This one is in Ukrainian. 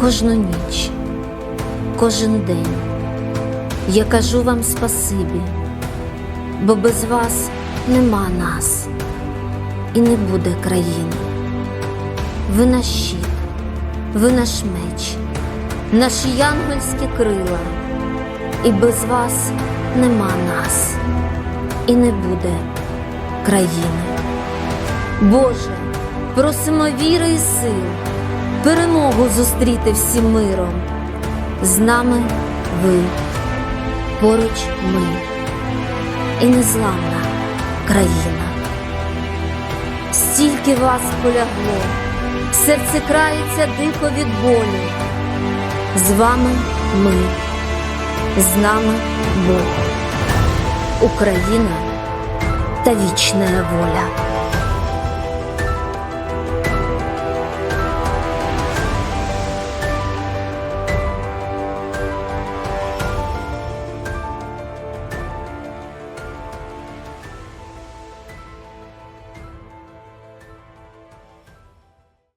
Кожну ніч, кожен день я кажу вам спасибі, бо без вас нема нас і не буде країни. Ви наш щит, ви наш меч, наші янгольські крила, і без вас нема нас і не буде країни. Боже, просимо віри і сил, перемогу зустріти всім миром. З нами ви, поруч ми і незламна країна. Стільки вас полягло, серце крається дико від болю. З вами ми, з нами Бог, Україна та вічна воля.